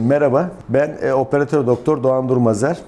Merhaba, ben e, operatör doktor Doğan Durmazer.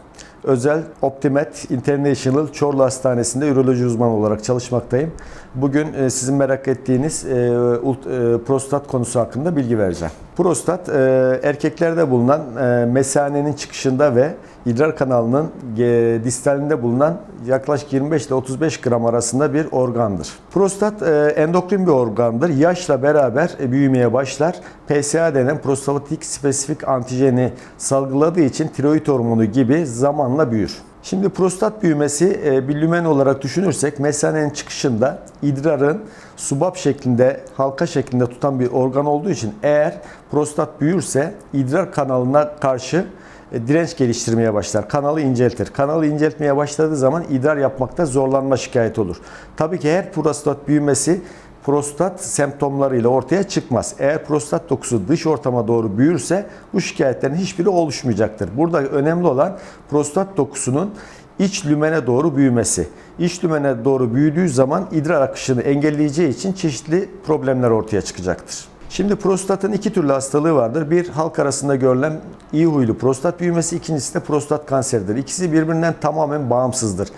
Özel Optimet International Çorlu Hastanesi'nde üroloji uzmanı olarak çalışmaktayım. Bugün e, sizin merak ettiğiniz e, e, prostat konusu hakkında bilgi vereceğim. Prostat e, erkeklerde bulunan e, mesanenin çıkışında ve idrar kanalının e, distalinde bulunan yaklaşık 25 ile 35 gram arasında bir organdır. Prostat e, endokrin bir organdır. Yaşla beraber e, büyümeye başlar. PSA denen prostatik spesifik antijeni salgıladığı için tiroid hormonu gibi zamanla büyür. Şimdi prostat büyümesi e, bir lümen olarak düşünürsek mesanenin çıkışında idrarın subap şeklinde, halka şeklinde tutan bir organ olduğu için eğer prostat büyürse idrar kanalına karşı e, direnç geliştirmeye başlar. Kanalı inceltir. Kanalı inceltmeye başladığı zaman idrar yapmakta zorlanma şikayet olur. Tabii ki her prostat büyümesi prostat semptomlarıyla ortaya çıkmaz. Eğer prostat dokusu dış ortama doğru büyürse bu şikayetlerin hiçbiri oluşmayacaktır. Burada önemli olan prostat dokusunun iç lümene doğru büyümesi. İç lümene doğru büyüdüğü zaman idrar akışını engelleyeceği için çeşitli problemler ortaya çıkacaktır. Şimdi prostatın iki türlü hastalığı vardır. Bir halk arasında görülen iyi huylu prostat büyümesi, ikincisi de prostat kanseridir. İkisi birbirinden tamamen bağımsızdır.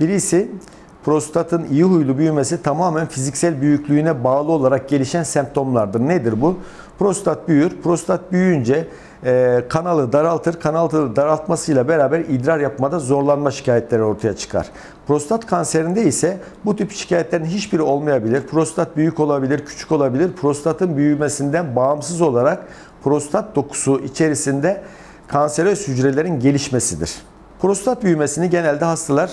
Birisi prostatın iyi huylu büyümesi tamamen fiziksel büyüklüğüne bağlı olarak gelişen semptomlardır. Nedir bu? Prostat büyür. Prostat büyüyünce e, kanalı daraltır. Kanalı daraltmasıyla beraber idrar yapmada zorlanma şikayetleri ortaya çıkar. Prostat kanserinde ise bu tip şikayetlerin hiçbiri olmayabilir. Prostat büyük olabilir, küçük olabilir. Prostatın büyümesinden bağımsız olarak prostat dokusu içerisinde kanseroz hücrelerin gelişmesidir. Prostat büyümesini genelde hastalar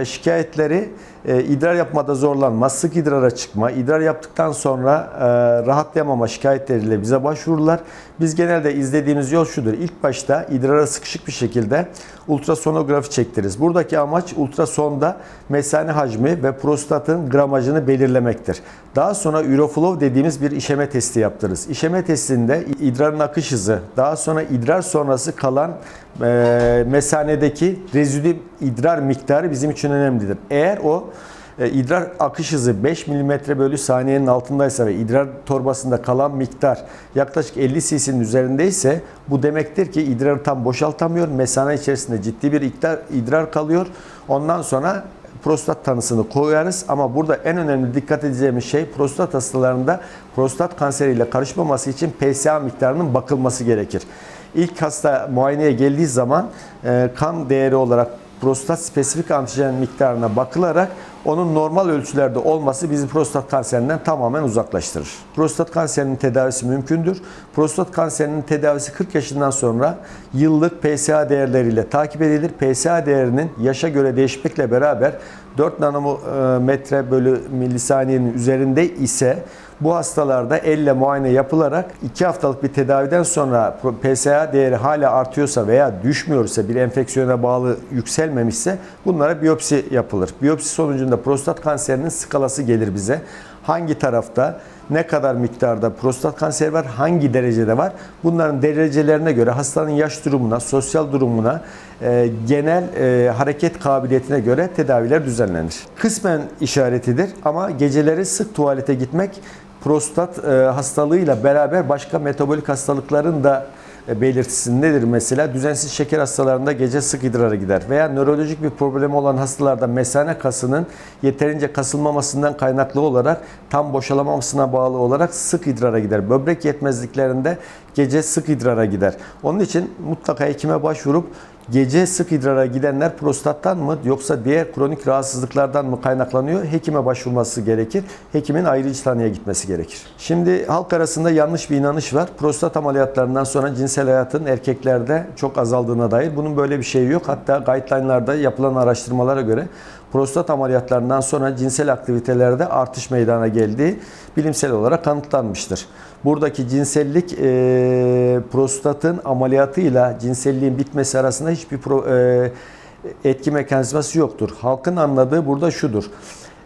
e, şikayetleri e, idrar yapmada zorlanma, sık idrara çıkma, idrar yaptıktan sonra e, rahatlayamama şikayetleriyle bize başvururlar. Biz genelde izlediğimiz yol şudur. İlk başta idrara sıkışık bir şekilde ultrasonografi çektiririz. Buradaki amaç ultrasonda mesane hacmi ve prostatın gramajını belirlemektir. Daha sonra Uroflow dediğimiz bir işeme testi yaptırırız. İşeme testinde idrarın akış hızı, daha sonra idrar sonrası kalan e, mesanedeki rezidü idrar miktarı bizim için önemlidir. Eğer o idrar akış hızı 5 mm bölü saniyenin altındaysa ve idrar torbasında kalan miktar yaklaşık 50 cc'nin üzerindeyse bu demektir ki idrarı tam boşaltamıyor. Mesane içerisinde ciddi bir idrar, idrar kalıyor. Ondan sonra prostat tanısını koyarız ama burada en önemli dikkat edeceğimiz şey prostat hastalarında prostat kanseriyle karışmaması için PSA miktarının bakılması gerekir. İlk hasta muayeneye geldiği zaman e, kan değeri olarak prostat spesifik antijen miktarına bakılarak onun normal ölçülerde olması bizi prostat kanserinden tamamen uzaklaştırır. Prostat kanserinin tedavisi mümkündür. Prostat kanserinin tedavisi 40 yaşından sonra yıllık PSA değerleriyle takip edilir. PSA değerinin yaşa göre değişmekle beraber 4 nanometre bölü milisaniyenin üzerinde ise bu hastalarda elle muayene yapılarak 2 haftalık bir tedaviden sonra PSA değeri hala artıyorsa veya düşmüyorsa bir enfeksiyona bağlı yükselmemişse bunlara biyopsi yapılır. Biyopsi sonucunda prostat kanserinin skalası gelir bize. Hangi tarafta ne kadar miktarda prostat kanseri var, hangi derecede var? Bunların derecelerine göre hastanın yaş durumuna, sosyal durumuna, e, genel e, hareket kabiliyetine göre tedaviler düzenlenir. Kısmen işaretidir ama geceleri sık tuvalete gitmek prostat e, hastalığıyla beraber başka metabolik hastalıkların da belirtisi nedir mesela? Düzensiz şeker hastalarında gece sık idrara gider veya nörolojik bir problemi olan hastalarda mesane kasının yeterince kasılmamasından kaynaklı olarak tam boşalamamasına bağlı olarak sık idrara gider. Böbrek yetmezliklerinde gece sık idrara gider. Onun için mutlaka hekime başvurup gece sık idrara gidenler prostattan mı yoksa diğer kronik rahatsızlıklardan mı kaynaklanıyor? Hekime başvurması gerekir. Hekimin ayrıcı tanıya gitmesi gerekir. Şimdi halk arasında yanlış bir inanış var. Prostat ameliyatlarından sonra cinsel hayatın erkeklerde çok azaldığına dair. Bunun böyle bir şeyi yok. Hatta guideline'larda yapılan araştırmalara göre prostat ameliyatlarından sonra cinsel aktivitelerde artış meydana geldiği bilimsel olarak kanıtlanmıştır. Buradaki cinsellik e, prostatın ameliyatıyla cinselliğin bitmesi arasında hiçbir pro, e, etki mekanizması yoktur. Halkın anladığı burada şudur.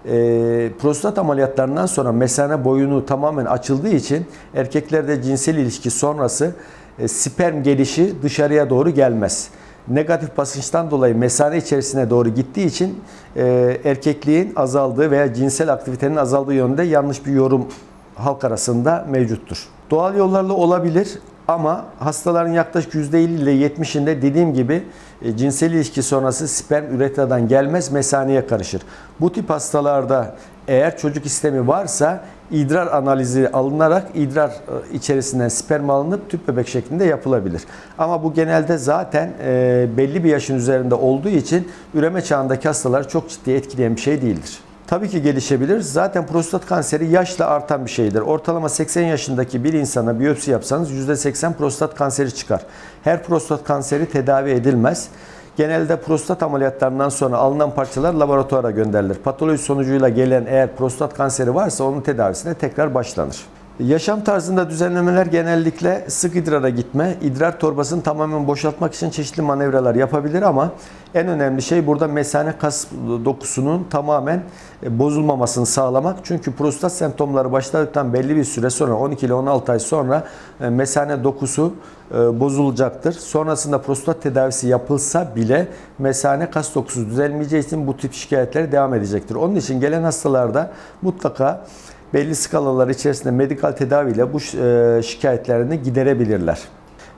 E, prostat ameliyatlarından sonra mesane boyunu tamamen açıldığı için erkeklerde cinsel ilişki sonrası e, sperm gelişi dışarıya doğru gelmez negatif basınçtan dolayı mesane içerisine doğru gittiği için e, erkekliğin azaldığı veya cinsel aktivitenin azaldığı yönde yanlış bir yorum halk arasında mevcuttur. Doğal yollarla olabilir Ama hastaların yaklaşık %50 ile 70'inde dediğim gibi e, cinsel ilişki sonrası sperm üretradan gelmez mesaneye karışır. Bu tip hastalarda eğer çocuk istemi varsa idrar analizi alınarak idrar e, içerisinden sperm alınıp tüp bebek şeklinde yapılabilir. Ama bu genelde zaten e, belli bir yaşın üzerinde olduğu için üreme çağındaki hastaları çok ciddi etkileyen bir şey değildir. Tabii ki gelişebilir. Zaten prostat kanseri yaşla artan bir şeydir. Ortalama 80 yaşındaki bir insana biyopsi yapsanız %80 prostat kanseri çıkar. Her prostat kanseri tedavi edilmez. Genelde prostat ameliyatlarından sonra alınan parçalar laboratuvara gönderilir. Patoloji sonucuyla gelen eğer prostat kanseri varsa onun tedavisine tekrar başlanır. Yaşam tarzında düzenlemeler genellikle sık idrara gitme, idrar torbasını tamamen boşaltmak için çeşitli manevralar yapabilir ama en önemli şey burada mesane kas dokusunun tamamen e, bozulmamasını sağlamak. Çünkü prostat semptomları başladıktan belli bir süre sonra 12 ile 16 ay sonra e, mesane dokusu e, bozulacaktır. Sonrasında prostat tedavisi yapılsa bile mesane kas dokusu düzelmeyeceği için bu tip şikayetler devam edecektir. Onun için gelen hastalarda mutlaka belli skalalar içerisinde medikal tedaviyle bu e, şikayetlerini giderebilirler.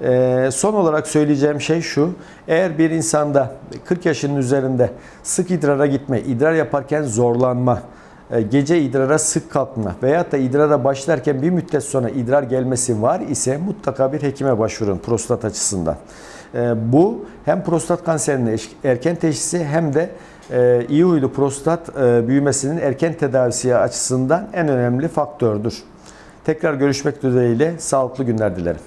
E, son olarak söyleyeceğim şey şu. Eğer bir insanda 40 yaşının üzerinde sık idrara gitme, idrar yaparken zorlanma, e, gece idrara sık kalkma veyahut da idrara başlarken bir müddet sonra idrar gelmesi var ise mutlaka bir hekime başvurun prostat açısından. Bu hem prostat kanserinin erken teşhisi hem de iyi huylu prostat e, büyümesinin erken tedavisi açısından en önemli faktördür. Tekrar görüşmek dileğiyle sağlıklı günler dilerim.